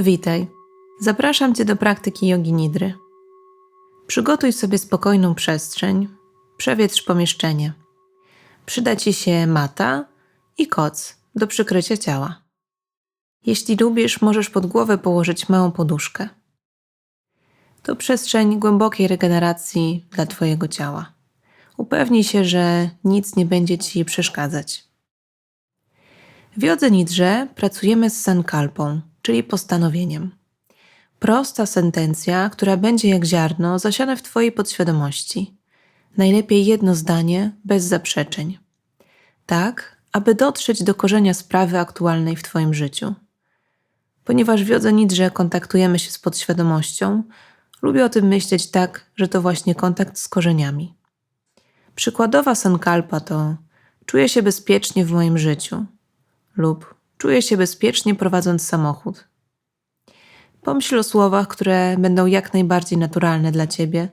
Witaj. Zapraszam Cię do praktyki jogi nidry. Przygotuj sobie spokojną przestrzeń, przewietrz pomieszczenie. Przyda Ci się mata i koc do przykrycia ciała. Jeśli lubisz, możesz pod głowę położyć małą poduszkę. To przestrzeń głębokiej regeneracji dla Twojego ciała. Upewnij się, że nic nie będzie Ci przeszkadzać. W jodze nidrze pracujemy z sankalpą, czyli postanowieniem. Prosta sentencja, która będzie jak ziarno zasiane w Twojej podświadomości. Najlepiej jedno zdanie, bez zaprzeczeń. Tak, aby dotrzeć do korzenia sprawy aktualnej w Twoim życiu. Ponieważ w jodze nidrze kontaktujemy się z podświadomością, lubię o tym myśleć tak, że to właśnie kontakt z korzeniami. Przykładowa sankalpa to czuję się bezpiecznie w moim życiu lub czuję się bezpiecznie prowadząc samochód. Pomyśl o słowach, które będą jak najbardziej naturalne dla ciebie,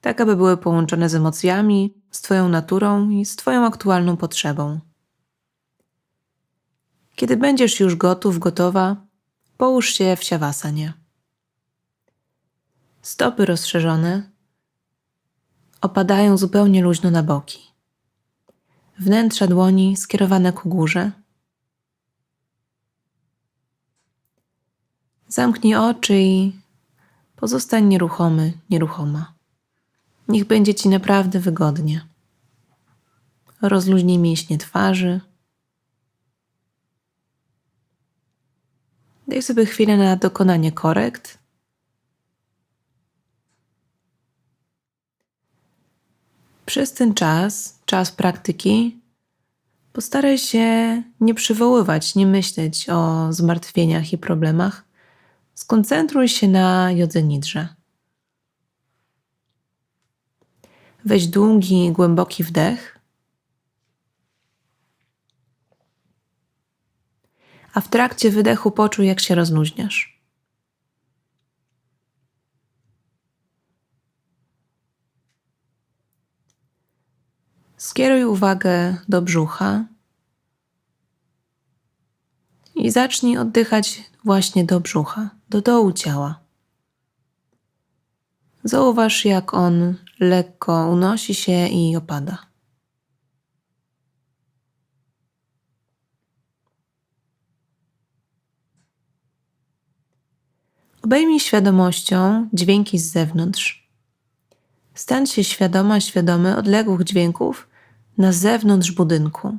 tak aby były połączone z emocjami, z Twoją naturą i z Twoją aktualną potrzebą. Kiedy będziesz już gotów, gotowa, połóż się w siawasanie. Stopy rozszerzone opadają zupełnie luźno na boki. Wnętrza dłoni skierowane ku górze. Zamknij oczy i pozostań nieruchomy, nieruchoma. Niech będzie ci naprawdę wygodnie. Rozluźnij mięśnie twarzy. Daj sobie chwilę na dokonanie korekt. Przez ten czas, czas praktyki, postaraj się nie przywoływać, nie myśleć o zmartwieniach i problemach. Skoncentruj się na jodze nidrze. Weź długi, głęboki wdech. A w trakcie wydechu poczuj, jak się rozluźniasz. Skieruj uwagę do brzucha i zacznij oddychać właśnie do brzucha, do dołu ciała. Zauważ, jak on lekko unosi się i opada. Obejmij świadomością dźwięki z zewnątrz. Stań się świadoma, świadomy odległych dźwięków na zewnątrz budynku.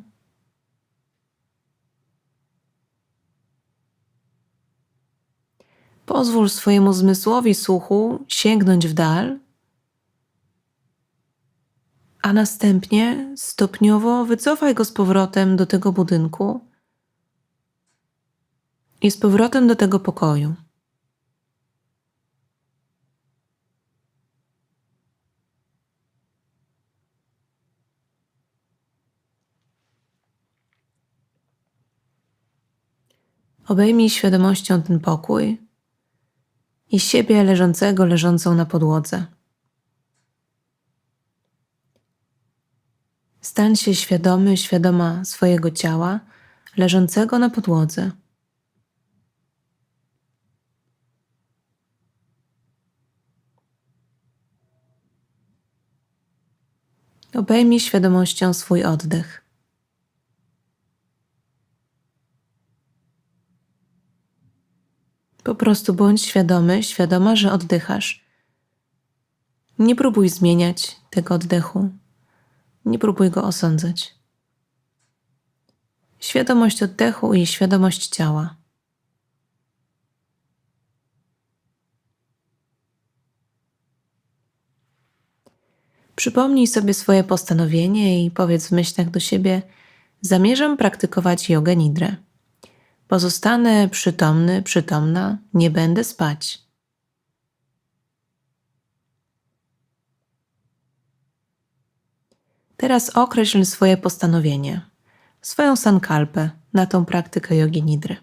Pozwól swojemu zmysłowi słuchu sięgnąć w dal, a następnie stopniowo wycofaj go z powrotem do tego budynku i z powrotem do tego pokoju. Obejmij świadomością ten pokój i siebie leżącego, leżącą na podłodze. Stań się świadomy, świadoma swojego ciała, leżącego na podłodze. Obejmij świadomością swój oddech. Po prostu bądź świadomy, świadoma, że oddychasz. Nie próbuj zmieniać tego oddechu. Nie próbuj go osądzać. Świadomość oddechu i świadomość ciała. Przypomnij sobie swoje postanowienie i powiedz w myślach do siebie: Zamierzam praktykować jogę nidrę. Pozostanę przytomny, przytomna, nie będę spać. Teraz określ swoje postanowienie, swoją sankalpę na tą praktykę jogi nidry.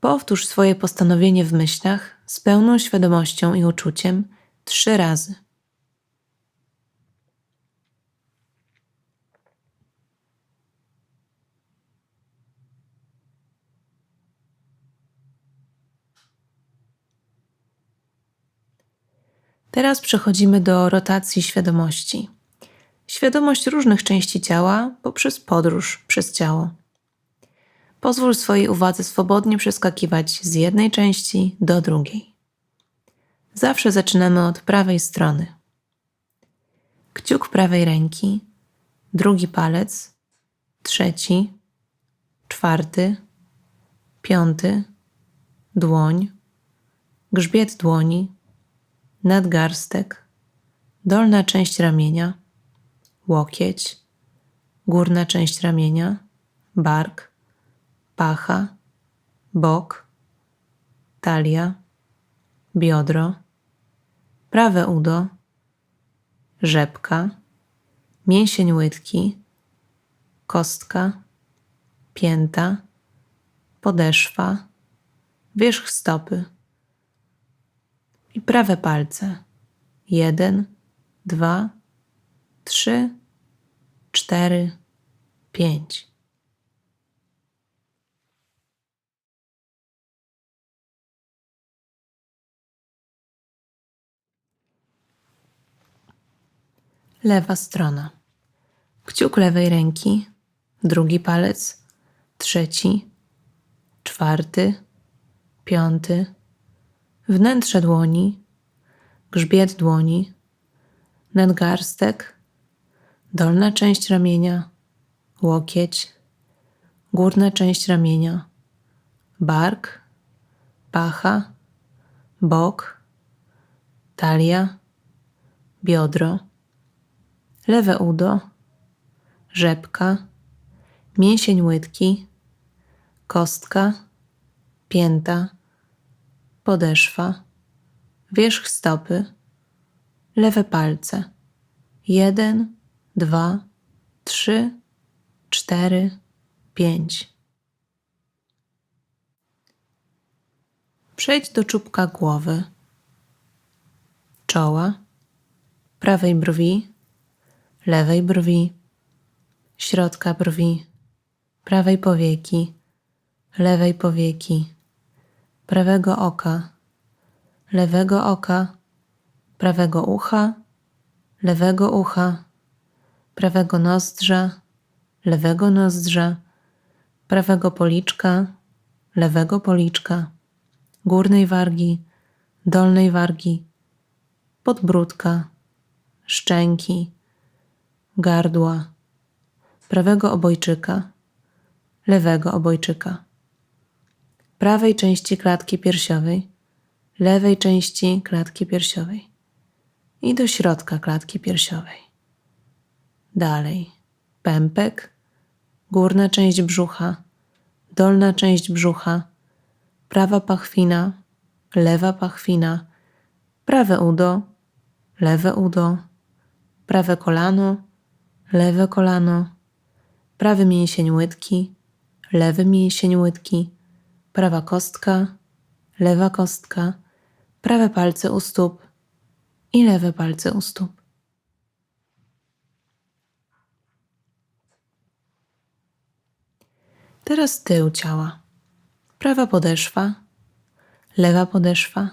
Powtórz swoje postanowienie w myślach z pełną świadomością i uczuciem trzy razy. Teraz przechodzimy do rotacji świadomości. Świadomość różnych części ciała poprzez podróż przez ciało. Pozwól swojej uwadze swobodnie przeskakiwać z jednej części do drugiej. Zawsze zaczynamy od prawej strony. Kciuk prawej ręki, drugi palec, trzeci, czwarty, piąty, dłoń, grzbiet dłoni, nadgarstek, dolna część ramienia, łokieć, górna część ramienia, bark, pacha, bok, talia, biodro, prawe udo, rzepka, mięsień łydki, kostka, pięta, podeszwa, wierzch stopy i prawe palce. Jeden, dwa, trzy, cztery, pięć. Lewa strona. Kciuk lewej ręki, drugi palec, trzeci, czwarty, piąty, wnętrze dłoni, grzbiet dłoni, nadgarstek, dolna część ramienia, łokieć, górna część ramienia, bark, pacha, bok, talia, biodro, lewe udo, rzepka, mięsień łydki, kostka, pięta, podeszwa, wierzch stopy, lewe palce. Jeden, dwa, trzy, cztery, pięć. Przejdź do czubka głowy, czoła, prawej brwi, lewej brwi, środka brwi, prawej powieki, lewej powieki, prawego oka, lewego oka, prawego ucha, lewego ucha, prawego nozdrza, lewego nozdrza, prawego policzka, lewego policzka, górnej wargi, dolnej wargi, podbródka, szczęki, gardła, prawego obojczyka, lewego obojczyka, prawej części klatki piersiowej, lewej części klatki piersiowej i do środka klatki piersiowej. Dalej pępek, górna część brzucha, dolna część brzucha, prawa pachwina, lewa pachwina, prawe udo, lewe udo, prawe kolano, lewe kolano, prawy mięsień łydki, lewy mięsień łydki, prawa kostka, lewa kostka, prawe palce u stóp i lewe palce u stóp. Teraz tył ciała. Prawa podeszwa, lewa podeszwa,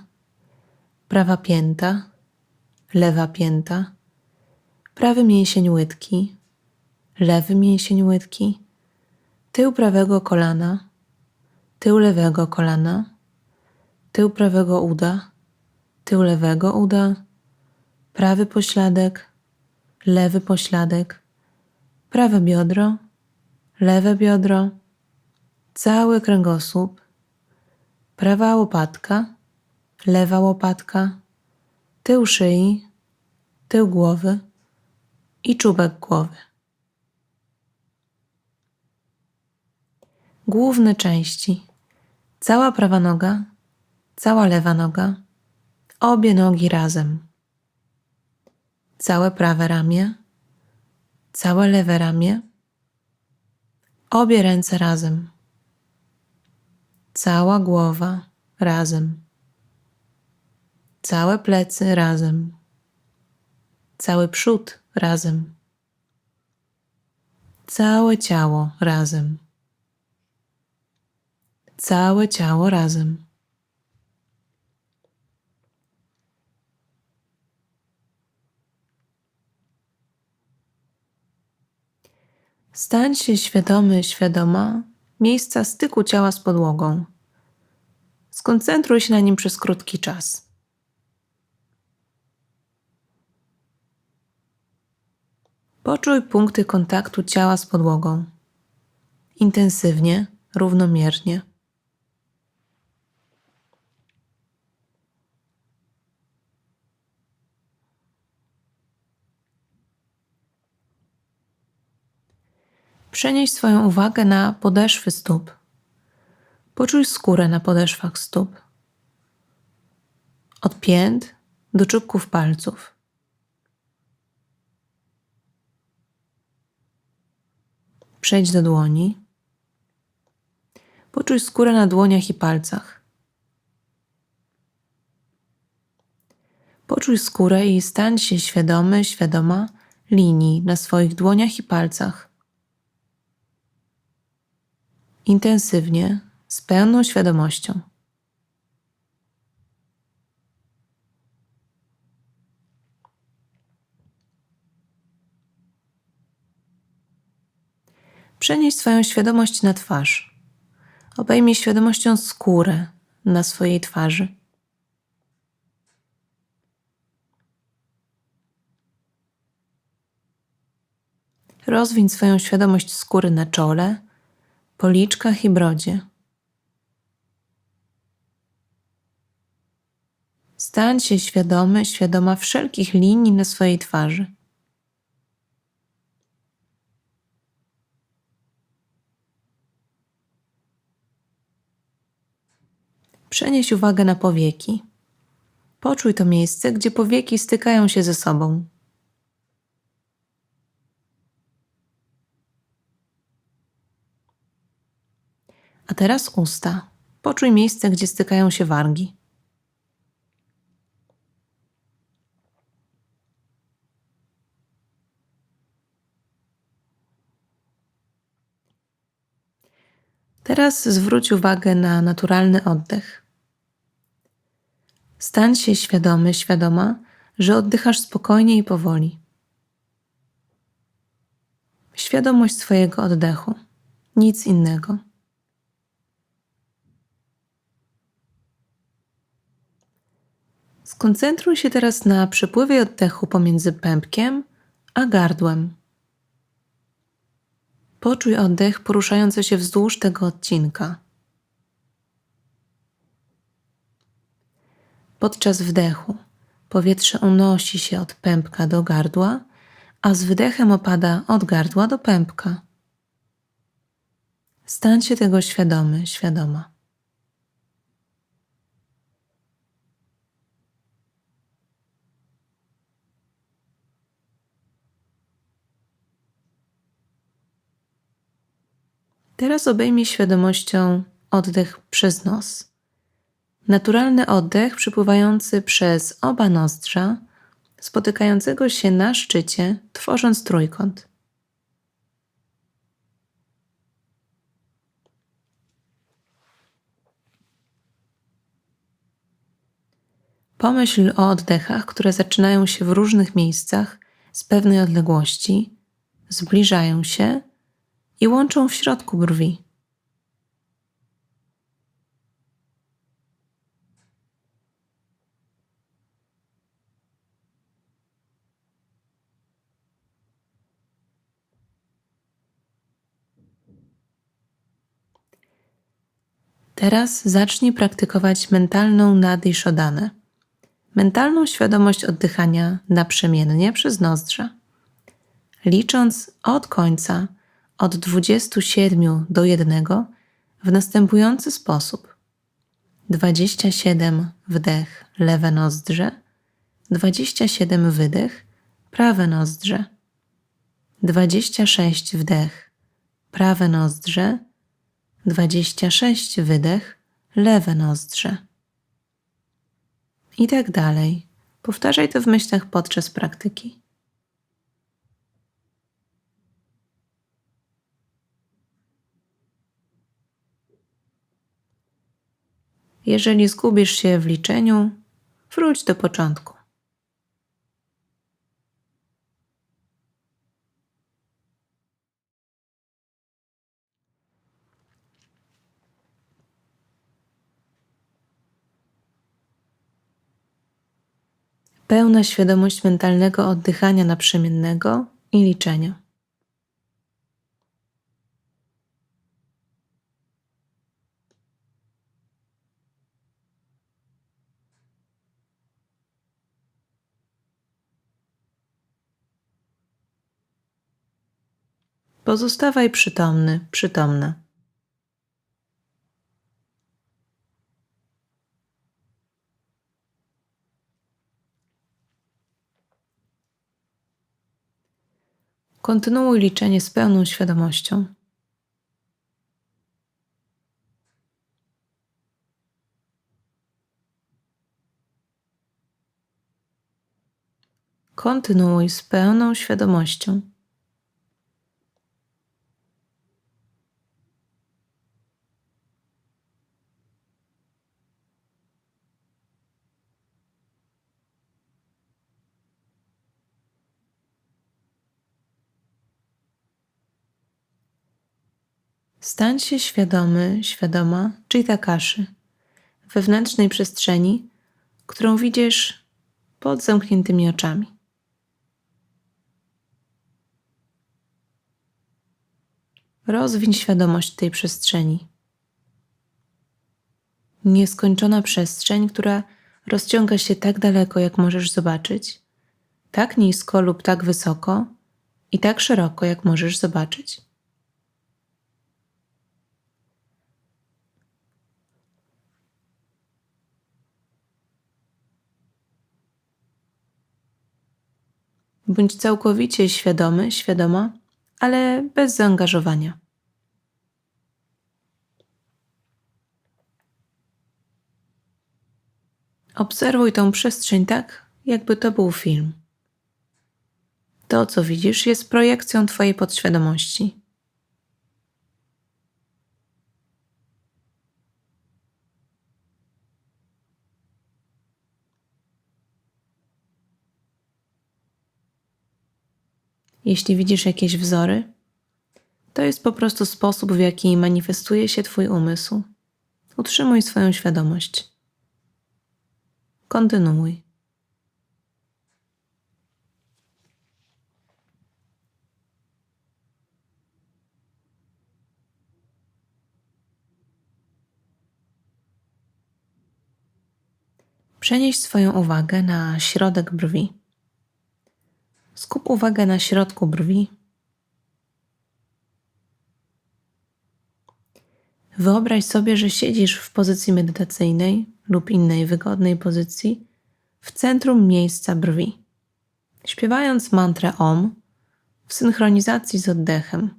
prawa pięta, lewa pięta, prawy mięsień łydki, lewy mięsień łydki, tył prawego kolana, tył lewego kolana, tył prawego uda, tył lewego uda, prawy pośladek, lewy pośladek, prawe biodro, lewe biodro, cały kręgosłup, prawa łopatka, lewa łopatka, tył szyi, tył głowy i czubek głowy. Główne części. Cała prawa noga, cała lewa noga, obie nogi razem. Całe prawe ramię, całe lewe ramię, obie ręce razem. Cała głowa razem. Całe plecy razem. Cały przód razem. Całe ciało razem całe ciało razem. Stań się świadomy, świadoma miejsca styku ciała z podłogą. Skoncentruj się na nim przez krótki czas. Poczuj punkty kontaktu ciała z podłogą. Intensywnie, równomiernie. Przenieś swoją uwagę na podeszwy stóp. Poczuj skórę na podeszwach stóp. Od pięt do czubków palców. Przejdź do dłoni. Poczuj skórę na dłoniach i palcach. Poczuj skórę i stań się świadomy, świadoma linii na swoich dłoniach i palcach. Intensywnie, z pełną świadomością. Przenieś swoją świadomość na twarz. Obejmij świadomością skórę na swojej twarzy. Rozwiń swoją świadomość skóry na czole, policzkach i brodzie. Stań się świadomy, świadoma wszelkich linii na swojej twarzy. Przenieś uwagę na powieki. Poczuj to miejsce, gdzie powieki stykają się ze sobą. A teraz usta. Poczuj miejsce, gdzie stykają się wargi. Teraz zwróć uwagę na naturalny oddech. Stań się świadomy, świadoma, że oddychasz spokojnie i powoli. Świadomość swojego oddechu, nic innego. Skoncentruj się teraz na przepływie oddechu pomiędzy pępkiem a gardłem. Poczuj oddech poruszający się wzdłuż tego odcinka. Podczas wdechu powietrze unosi się od pępka do gardła, a z wydechem opada od gardła do pępka. Stań się tego świadomy, świadoma. Teraz obejmij świadomością oddech przez nos. Naturalny oddech przypływający przez oba nozdrza, spotykającego się na szczycie, tworząc trójkąt. Pomyśl o oddechach, które zaczynają się w różnych miejscach z pewnej odległości, zbliżają się i łączą w środku brwi. Teraz zacznij praktykować mentalną nady szodanę. Mentalną świadomość oddychania naprzemiennie przez nozdrza. Licząc od końca od 27 do 1 w następujący sposób: 27 wdech, lewe nozdrze, 27 wydech, prawe nozdrze, 26 wdech, prawe nozdrze, 26 wydech, lewe nozdrze. I tak dalej. Powtarzaj to w myślach podczas praktyki. Jeżeli zgubisz się w liczeniu, wróć do początku. Pełna świadomość mentalnego oddychania naprzemiennego i liczenia. Pozostawaj przytomny, przytomna. Kontynuuj liczenie z pełną świadomością. Kontynuuj z pełną świadomością. Stań się świadomy, świadoma Chitta Kaszy, wewnętrznej przestrzeni, którą widzisz pod zamkniętymi oczami. Rozwiń świadomość tej przestrzeni. Nieskończona przestrzeń, która rozciąga się tak daleko, jak możesz zobaczyć, tak nisko lub tak wysoko i tak szeroko, jak możesz zobaczyć. Bądź całkowicie świadomy, świadoma, ale bez zaangażowania. Obserwuj tą przestrzeń tak, jakby to był film. To, co widzisz, jest projekcją Twojej podświadomości. Jeśli widzisz jakieś wzory, to jest po prostu sposób, w jaki manifestuje się Twój umysł. Utrzymuj swoją świadomość. Kontynuuj. Przenieś swoją uwagę na środek brwi. Skup uwagę na środku brwi. Wyobraź sobie, że siedzisz w pozycji medytacyjnej lub innej wygodnej pozycji w centrum miejsca brwi, śpiewając mantrę OM w synchronizacji z oddechem.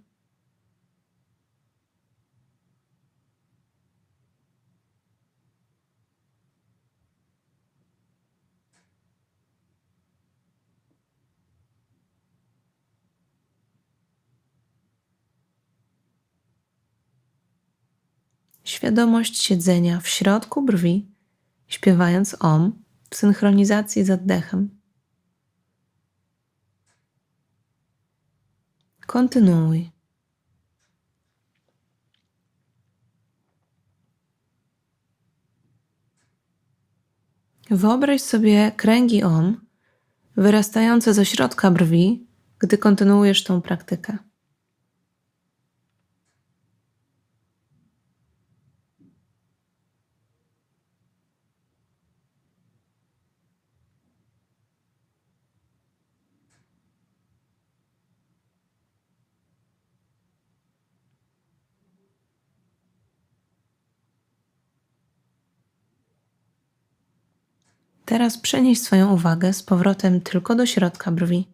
Świadomość siedzenia w środku brwi, śpiewając om w synchronizacji z oddechem. Kontynuuj. Wyobraź sobie kręgi om wyrastające ze środka brwi, gdy kontynuujesz tą praktykę. Teraz przenieś swoją uwagę z powrotem tylko do środka brwi.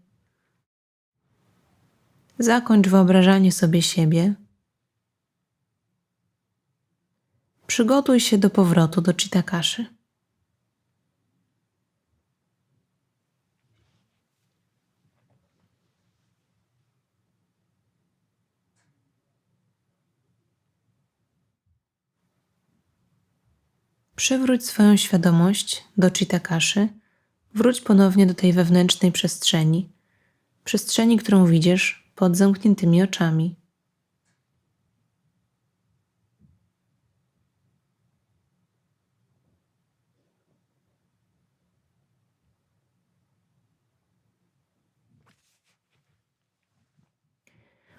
Zakończ wyobrażanie sobie siebie. Przygotuj się do powrotu do Chitakaszy. Przywróć swoją świadomość do Chitakaszy, wróć ponownie do tej wewnętrznej przestrzeni, przestrzeni, którą widzisz pod zamkniętymi oczami.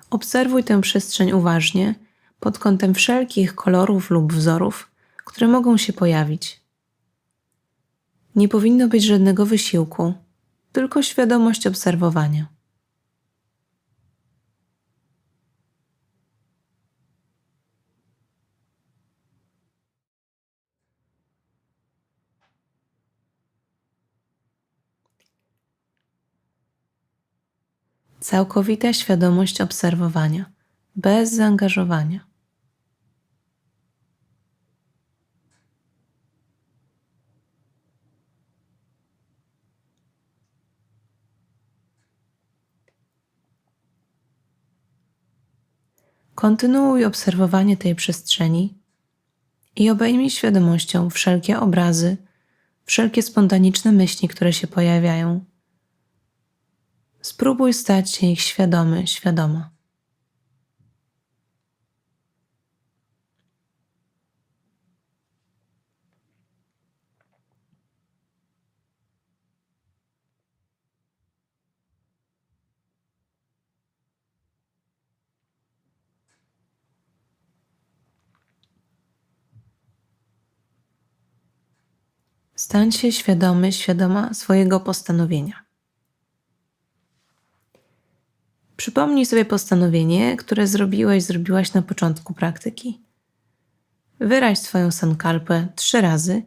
Obserwuj tę przestrzeń uważnie pod kątem wszelkich kolorów lub wzorów, które mogą się pojawić. Nie powinno być żadnego wysiłku, tylko świadomość obserwowania. Całkowita świadomość obserwowania, bez zaangażowania. Kontynuuj obserwowanie tej przestrzeni i obejmij świadomością wszelkie obrazy, wszelkie spontaniczne myśli, które się pojawiają. Spróbuj stać się ich świadomy, świadoma. Stań się świadomy, świadoma swojego postanowienia. Przypomnij sobie postanowienie, które zrobiłeś, zrobiłaś na początku praktyki. Wyraź swoją sankalpę trzy razy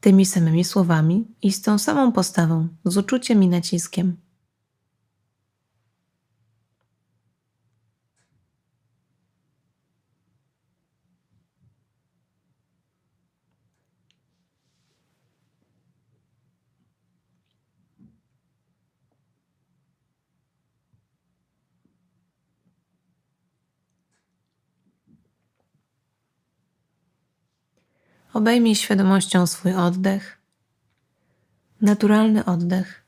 tymi samymi słowami i z tą samą postawą, z uczuciem i naciskiem. Obejmij świadomością swój oddech, naturalny oddech.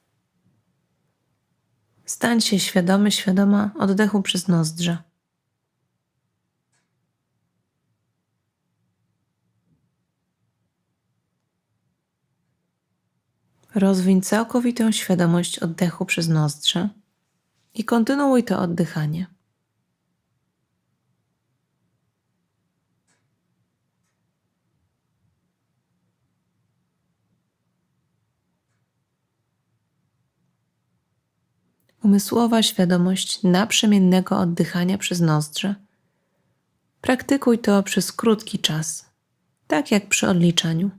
Stań się świadomy, świadoma oddechu przez nozdrza. Rozwiń całkowitą świadomość oddechu przez nozdrza i kontynuuj to oddychanie. Umysłowa świadomość naprzemiennego oddychania przez nozdrze. Praktykuj to przez krótki czas, tak jak przy odliczaniu.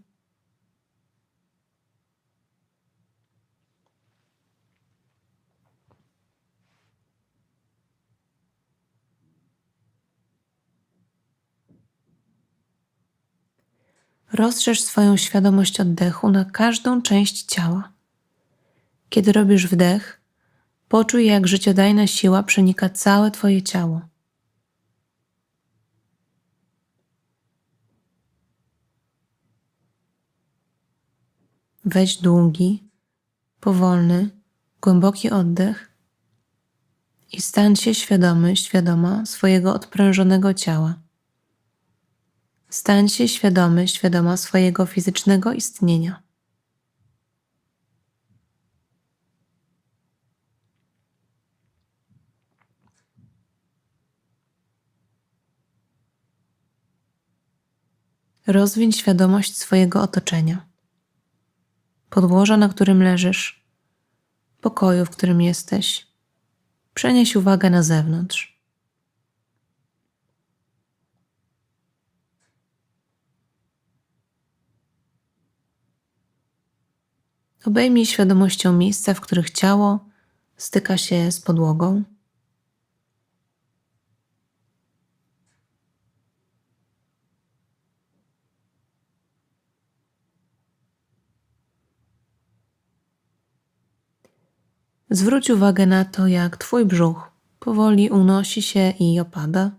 Rozszerz swoją świadomość oddechu na każdą część ciała. Kiedy robisz wdech, Poczuj, jak życiodajna siła przenika całe Twoje ciało. Weź długi, powolny, głęboki oddech i stań się świadomy, świadoma swojego odprężonego ciała. Stań się świadomy, świadoma swojego fizycznego istnienia. Rozwiń świadomość swojego otoczenia, podłoża, na którym leżysz, pokoju, w którym jesteś. Przenieś uwagę na zewnątrz. Obejmij świadomością miejsca, w których ciało styka się z podłogą. Zwróć uwagę na to, jak Twój brzuch powoli unosi się i opada.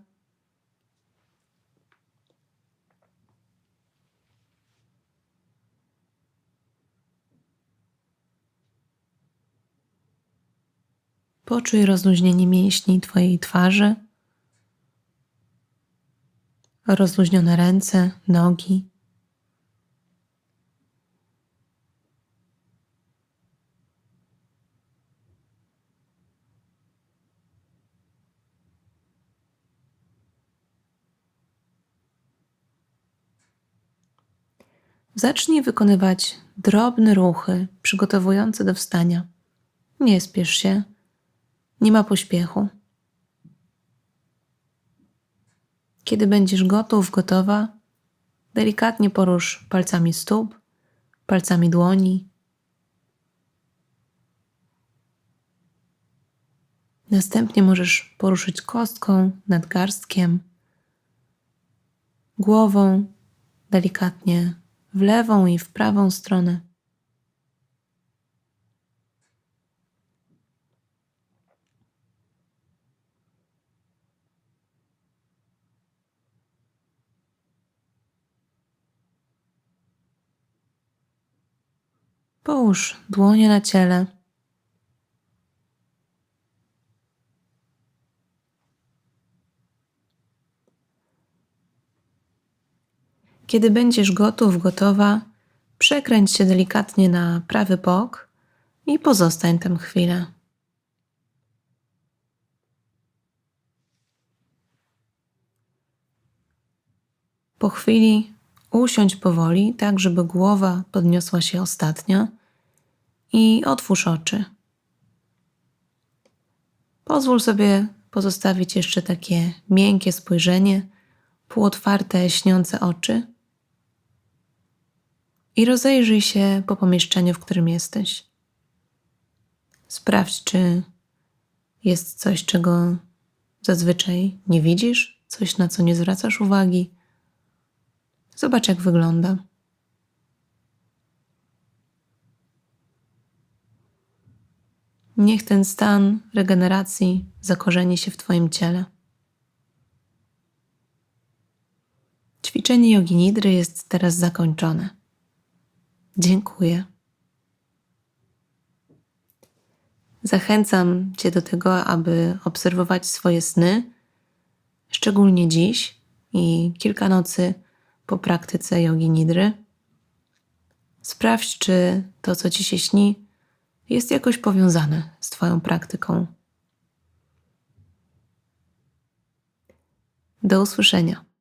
Poczuj rozluźnienie mięśni Twojej twarzy, rozluźnione ręce, nogi. Zacznij wykonywać drobne ruchy przygotowujące do wstania. Nie spiesz się, nie ma pośpiechu. Kiedy będziesz gotów, gotowa, delikatnie porusz palcami stóp, palcami dłoni. Następnie możesz poruszyć kostką, nadgarstkiem, głową, delikatnie w lewą i w prawą stronę. Połóż dłonie na ciele. Kiedy będziesz gotów, gotowa, przekręć się delikatnie na prawy bok i pozostań tam chwilę. Po chwili usiądź powoli, tak żeby głowa podniosła się ostatnia i otwórz oczy. Pozwól sobie pozostawić jeszcze takie miękkie spojrzenie, półotwarte, śniące oczy i rozejrzyj się po pomieszczeniu, w którym jesteś. Sprawdź, czy jest coś, czego zazwyczaj nie widzisz, coś, na co nie zwracasz uwagi. Zobacz, jak wygląda. Niech ten stan regeneracji zakorzeni się w Twoim ciele. Ćwiczenie jogi nidry jest teraz zakończone. Dziękuję. Zachęcam Cię do tego, aby obserwować swoje sny, szczególnie dziś i kilka nocy po praktyce jogi nidry. Sprawdź, czy to, co Ci się śni, jest jakoś powiązane z Twoją praktyką. Do usłyszenia.